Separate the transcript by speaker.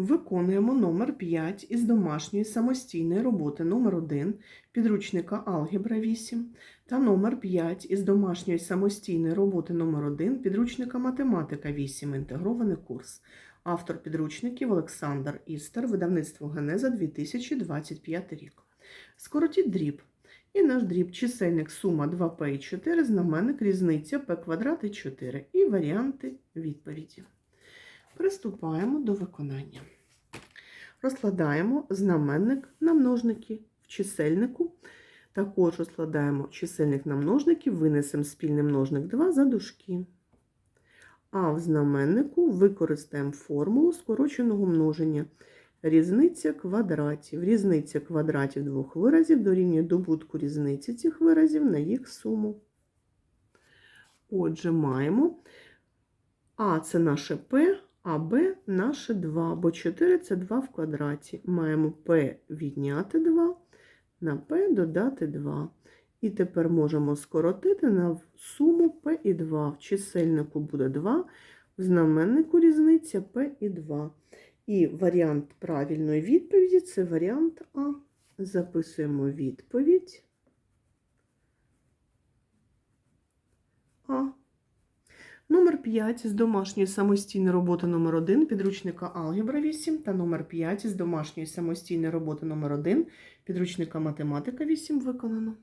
Speaker 1: Виконуємо номер 5 із домашньої самостійної роботи номер 1 підручника Алгебра 8 та номер 5 із домашньої самостійної роботи номер 1 підручника Математика 8 інтегрований курс. Автор підручників Олександр Істер, видавництво Генеза 2025 рік. Скоротіть дріб. І наш дріб чисельник сума 2p і 4, знаменник різниця p квадрат і 4 і варіанти відповіді. Приступаємо до виконання. Розкладаємо знаменник на множники в чисельнику. Також розкладаємо чисельник на множники, винесемо спільний множник 2 за дужки. А в знаменнику використаємо формулу скороченого множення. Різниця квадратів. Різниця квадратів двох виразів дорівнює добутку різниці цих виразів на їх суму. Отже, маємо А це наше П, а Б наше 2, бо 4 це 2 в квадраті. Маємо П відняти 2, на П додати 2. І тепер можемо скоротити на суму П і 2. В чисельнику буде 2, в знаменнику різниця П і 2. І варіант правильної відповіді це варіант А. Записуємо відповідь. А. Номер 5 з домашньої самостійної роботи номер 1 підручника Алгебра 8 та номер 5 з домашньої самостійної роботи номер 1 підручника Математика 8 виконано.